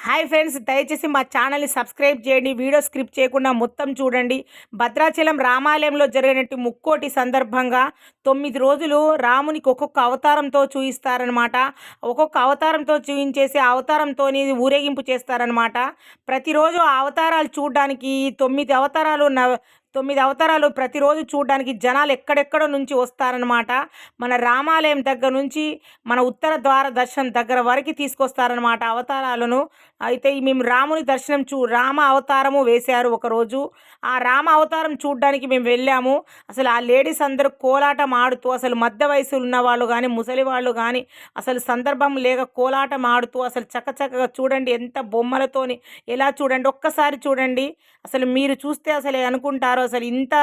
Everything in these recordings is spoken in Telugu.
హాయ్ ఫ్రెండ్స్ దయచేసి మా ఛానల్ని సబ్స్క్రైబ్ చేయండి. వీడియో స్క్రిప్ట్ చేయకుండా మొత్తం చూడండి. భద్రాచలం రామాలయంలో జరిగినట్టు ముక్కోటి సందర్భంగా తొమ్మిది రోజులు రామునికి ఒక్కొక్క అవతారంతో చూయిస్తారనమాట ఒక్కొక్క అవతారంతో చూయించేసి అవతారంతో ఊరేగింపు చేస్తారనమాట ప్రతిరోజు ఆ అవతారాలు చూడడానికి తొమ్మిది అవతారాలు తొమ్మిది అవతారాలు ప్రతిరోజు చూడడానికి జనాలు ఎక్కడెక్కడ నుంచి వస్తారనమాట మన రామాలయం దగ్గర నుంచి మన ఉత్తర ద్వార దర్శనం దగ్గర వరకు తీసుకొస్తారనమాట అవతారాలను. అయితే మేము రాముని దర్శనం చూ రామ అవతారము వేశారు ఒకరోజు. ఆ రామ అవతారం చూడడానికి మేము వెళ్ళాము. అసలు ఆ లేడీస్ అందరూ కోలాటం ఆడుతూ అసలు మధ్య వయసులు ఉన్న వాళ్ళు కానీ ముసలి వాళ్ళు కానీ అసలు సందర్భం లేక కోలాటం ఆడుతూ అసలు చక్కచక్కగా చూడండి ఎంత బొమ్మలతోని ఎలా చూడండి ఒక్కసారి చూడండి. అసలు మీరు చూస్తే అసలు అనుకుంటారు. అసలు ఇంత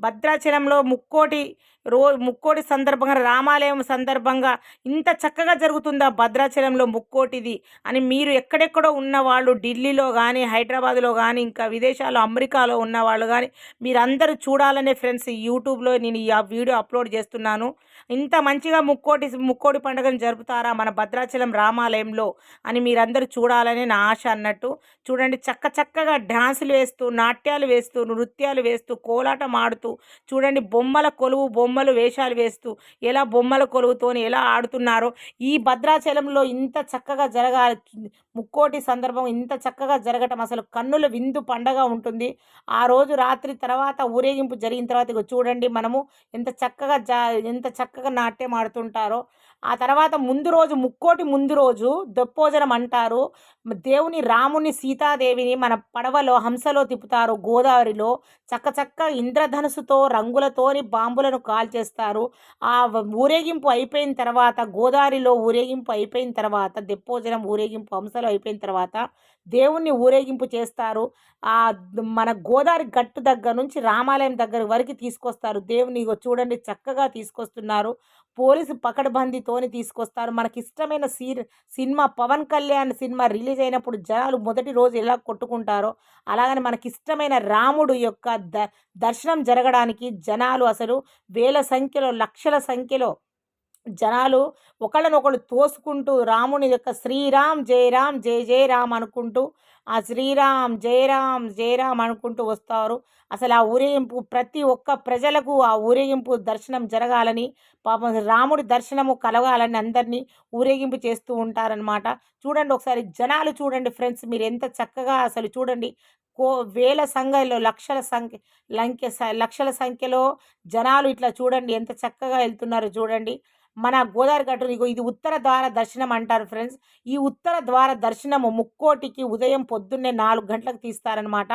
భద్రాచలంలో ముక్కోటి రో ముక్కోటి సందర్భంగా రామాలయం సందర్భంగా ఇంత చక్కగా జరుగుతుందా భద్రాచలంలో ముక్కోటిది అని మీరు ఎక్కడెక్కడో ఉన్న వాళ్ళు ఢిల్లీలో కానీ హైదరాబాద్లో కానీ ఇంకా విదేశాల్లో అమెరికాలో ఉన్న వాళ్ళు కానీ మీరందరూ చూడాలనే ఫ్రెండ్స్ యూట్యూబ్లో నేను ఈ వీడియో అప్లోడ్ చేస్తున్నాను. ఇంత మంచిగా ముక్కోటి ముక్కోటి పండుగను జరుపుతారా మన భద్రాచలం రామాలయంలో అని మీరందరూ చూడాలని నా ఆశ అన్నట్టు. చూడండి చక్క చక్కగా డ్యాన్సులు వేస్తూ నాట్యాలు వేస్తూ నృత్యాలు వేస్తూ కోలాటం ఆడుతూ చూడండి బొమ్మల కొలువు బొమ్మలు వేషాలు వేస్తూ ఎలా బొమ్మల కొలువుతోని ఎలా ఆడుతున్నారో. ఈ భద్రాచలంలో ఇంత చక్కగా జరగాలి. ముక్కోటి సందర్భం ఇంత చక్కగా జరగటం అసలు కన్నుల విందు పండగ ఉంటుంది. ఆ రోజు రాత్రి తర్వాత ఊరేగింపు జరిగిన తర్వాత చూడండి మనము ఎంత చక్కగా జా ఎంత చక్కగా నాట్యం ఆడుతుంటారో ఆ తర్వాత ముందు రోజు ముక్కోటి ముందు రోజు దొప్పోజనం అంటారు. దేవుని రాముని సీతాదేవిని మన పడవలో హంసలో తిప్పుతారు. గోదావరిలో చక్క చక్క ఇంద్రధనుసుతో రంగులతోని బాంబులను కాల్చేస్తారు. ఆ ఊరేగింపు అయిపోయిన తర్వాత గోదావరిలో ఊరేగింపు అయిపోయిన తర్వాత దెప్పోజనం ఊరేగింపు హంసలో అయిపోయిన తర్వాత దేవుణ్ణి ఊరేగింపు చేస్తారు. ఆ మన గోదావరి గట్టు దగ్గర నుంచి రామాలయం దగ్గర వరకు తీసుకొస్తారు. దేవుని చూడండి చక్కగా తీసుకొస్తున్నారు. పోలీసు పకడ్బందీతోని తీసుకొస్తారు. మనకి ఇష్టమైన see cinema Pawan Kalyan cinema release అయినప్పుడు జనాలు మొదటి రోజు ఎలా కొట్టుకుంటారో అలాగని మనకి ఇష్టమైన రాముడు యొక్క ద దర్శనం జరగడానికి జనాలు అసలు వేల సంఖ్యలో లక్షల సంఖ్యలో జనాలు ఒకళ్ళనొకళ్ళు తోసుకుంటూ రాముని యొక్క శ్రీరామ్ జయరామ్ జయ జయరామ్ అనుకుంటూ ఆ శ్రీరామ్ జయరామ్ జయరామ్ అనుకుంటూ వస్తారు. అసలు ఆ ఊరేగింపు ప్రతి ఒక్క ప్రజలకు ఆ ఊరేగింపు దర్శనం జరగాలని పాపం రాముడి దర్శనము కలగాలని అందరినీ ఊరేగింపు చేస్తూ ఉంటారనమాట చూడండి ఒకసారి జనాలు చూడండి ఫ్రెండ్స్ మీరు ఎంత చక్కగా అసలు చూడండి. కో వేల సంఖ్యలో లక్షల సంఖ్య లంఖ్య లక్షల సంఖ్యలో జనాలు ఇట్లా చూడండి ఎంత చక్కగా వెళ్తున్నారో చూడండి. మన గోదావరి గట్టు ఇది ఉత్తర ద్వార దర్శనం అంటారు ఫ్రెండ్స్ ఈ ఉత్తర ద్వార దర్శనము ముక్కోటికి ఉదయం పొద్దున్నే నాలుగు గంటలకు తీస్తారనమాట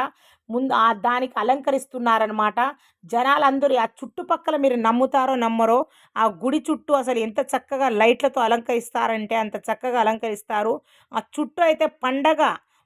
ముందు ఆ దానికి అలంకరిస్తున్నారనమాట జనాలందరూ ఆ చుట్టుపక్కల మీరు నమ్ముతారో నమ్మరో ఆ గుడి చుట్టూ అసలు ఎంత చక్కగా లైట్లతో అలంకరిస్తారంటే అంత చక్కగా అలంకరిస్తారు. ఆ చుట్టూ అయితే పండగ.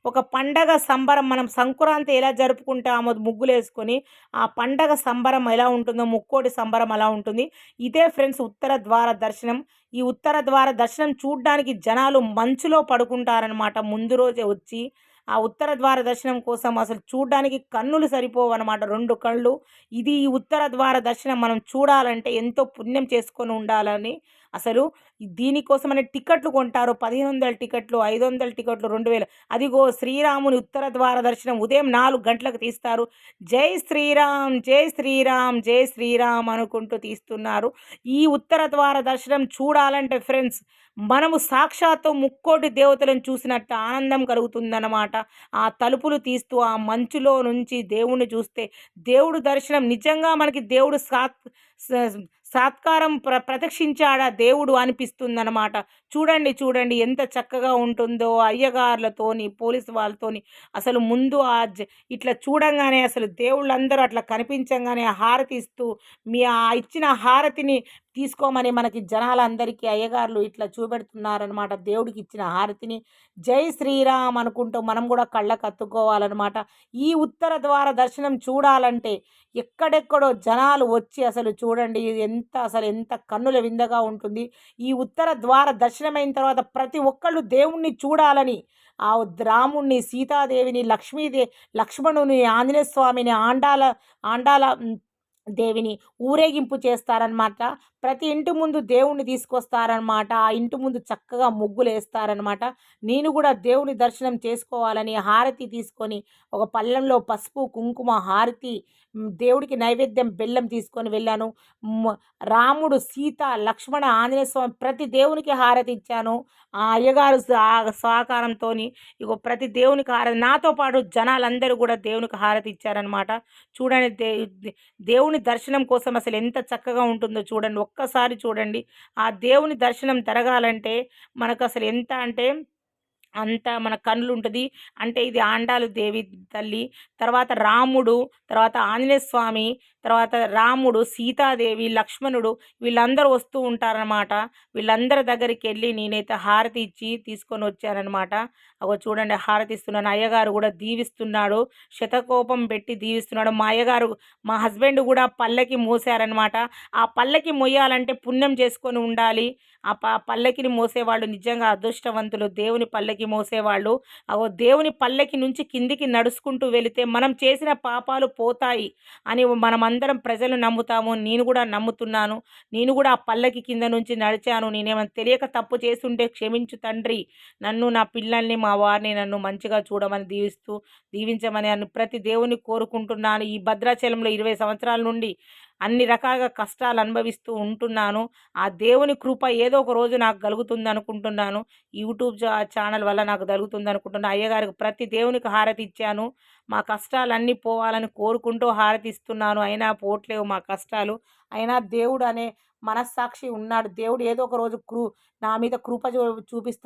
ఒక పండగ సంబరం మనం సంక్రాంతి ఎలా జరుపుకుంటామో ముగ్గులు వేసుకొని ఆ పండగ సంబరం ఎలా ఉంటుందో ముక్కోటి సంబరం అలా ఉంటుంది. ఇదే ఫ్రెండ్స్ ఉత్తర ద్వార దర్శనం. ఈ ఉత్తర ద్వార దర్శనం చూడ్డానికి జనాలు మంచులో పడుకుంటారనమాట ముందు రోజే వచ్చి ఆ ఉత్తర ద్వార దర్శనం కోసం అసలు చూడడానికి కన్నులు సరిపోవు అనమాట రెండు కళ్ళు. ఇది ఈ ఉత్తర ద్వార దర్శనం మనం చూడాలంటే ఎంతో పుణ్యం చేసుకొని ఉండాలని. అసలు దీనికోసమనే టికెట్లు కొంటారు. పదిహేను వందల టికెట్లు ఐదు వందల టికెట్లు రెండు వేలు. అదిగో శ్రీరాముని ఉత్తర ద్వార దర్శనం ఉదయం నాలుగు గంటలకు తీస్తారు. జై శ్రీరామ్ జై శ్రీరామ్ జై శ్రీరామ్ అనుకుంటూ తీస్తున్నారు. ఈ ఉత్తర ద్వార దర్శనం చూడాలంటే ఫ్రెండ్స్ మనము సాక్షాత్తు ముక్కోటి దేవతలను చూసినట్టు ఆనందం కలుగుతుందన్నమాట. ఆ తలుపులు తీస్తూ ఆ మంచులో నుంచి దేవుణ్ణి చూస్తే దేవుడు దర్శనం నిజంగా మనకి దేవుడు సాత్ సాత్కారం ప్ర ప్రదక్షించాడా దేవుడు అనిపిస్తుందన్నమాట. చూడండి చూడండి ఎంత చక్కగా ఉంటుందో అయ్యగారులతోని పోలీసు వాళ్ళతోని. అసలు ముందు ఆ ఇట్లా చూడంగానే అసలు దేవుళ్ళందరూ అట్లా కనిపించంగానే హారతి ఇస్తూ మీ ఆ ఇచ్చిన హారతిని తీసుకోమని మనకి జనాలందరికీ అయ్యగారులు ఇట్లా చూపెడుతున్నారనమాట దేవుడికి ఇచ్చిన హారతిని జై శ్రీరామ్ అనుకుంటూ మనం కూడా కళ్ళకు అత్తుకోవాలన్నమాట. ఈ ఉత్తర ద్వార దర్శనం చూడాలంటే ఎక్కడెక్కడో జనాలు వచ్చి అసలు చూడండి ఎంత అసలు ఎంత కన్నుల విందగా ఉంటుంది. ఈ ఉత్తర ద్వార దర్శనమైన తర్వాత ప్రతి ఒక్కళ్ళు దేవుణ్ణి చూడాలని ఆ రాముణ్ణి సీతాదేవిని లక్ష్మీదే లక్ష్మణుని ఆంజనేయ స్వామిని ఆండాల ఆండాల దేవిని ఊరేగింపు చేస్తారనమాట ప్రతి ఇంటి ముందు దేవుణ్ణి తీసుకొస్తారనమాట ఆ ఇంటి ముందు చక్కగా ముగ్గులు వేస్తారనమాట నేను కూడా దేవుని దర్శనం చేసుకోవాలని హారతి తీసుకొని ఒక పళ్ళెంలో పసుపు కుంకుమ హారతి దేవుడికి నైవేద్యం బెల్లం తీసుకొని వెళ్ళాను. రాముడు సీత లక్ష్మణ ఆంజనేయ స్వామి ప్రతి దేవునికి హారతి ఇచ్చాను. ఆ అయ్యగారు సహకారంతో ఇగో ప్రతి దేవునికి హారతి నాతో పాటు జనాలందరూ కూడా దేవునికి హారతి ఇచ్చారనమాట చూడండి దేవుని దర్శనం కోసం అసలు ఎంత చక్కగా ఉంటుందో చూడండి ఒక్కసారి చూడండి. ఆ దేవుని దర్శనం జరగాలంటే మనకు అసలు ఎంత అంటే అంతా మన కన్నులు ఉంటుంది అంటే ఇది ఆండాలు దేవి తల్లి తర్వాత రాముడు తర్వాత ఆంజనేయ స్వామి తర్వాత రాముడు సీతాదేవి లక్ష్మణుడు వీళ్ళందరూ వస్తూ ఉంటారనమాట వీళ్ళందరి దగ్గరికి వెళ్ళి నేనైతే హారతి ఇచ్చి తీసుకొని వచ్చానమాట అగో చూడండి హారతి ఇస్తున్నాను అయ్యగారు కూడా దీవిస్తున్నాడు. శతకోపం పెట్టి దీవిస్తున్నాడు. మా అయ్యగారు మా హస్బెండ్ కూడా పల్లకి మోసారనమాట ఆ పల్లకి మొయ్యాలంటే పుణ్యం చేసుకొని ఉండాలి. ఆ ప పల్లకిని మోసేవాళ్ళు నిజంగా అదృష్టవంతులు. దేవుని పల్లకి మోసేవాళ్ళు. అగో దేవుని పల్లకి నుంచి కిందికి నడుచుకుంటూ వెళితే మనం చేసిన పాపాలు పోతాయి అని మనం అందరం ప్రజలు నమ్ముతాము. నేను కూడా నమ్ముతున్నాను. నేను కూడా ఆ పల్లకి కింద నుంచి నడిచాను. నేనేమైనా తెలియక తప్పు చేస్తుంటే క్షమించు తండ్రి. నన్ను నా పిల్లల్ని మా వారిని నన్ను మంచిగా చూడమని దీవిస్తూ దీవించమని అని ప్రతి దేవుని కోరుకుంటున్నాను. ఈ భద్రాచలంలో ఇరవై సంవత్సరాల నుండి అన్ని రకాలుగా కష్టాలు అనుభవిస్తూ ఉంటున్నాను. ఆ దేవుని కృప ఏదో ఒక రోజు నాకు కలుగుతుంది అనుకుంటున్నాను యూట్యూబ్ ఛానల్ వల్ల నాకు కలుగుతుంది అనుకుంటున్నాను అయ్యగారికి ప్రతి దేవునికి హారతి ఇచ్చాను. మా కష్టాలన్నీ పోవాలని కోరుకుంటూ హారతి ఇస్తున్నాను. అయినా పోట్లేవు మా కష్టాలు. అయినా దేవుడు అనే మనస్సాక్షి ఉన్నాడు. దేవుడు ఏదో ఒక రోజు కృ నా మీద కృప చూపిస్తాడు.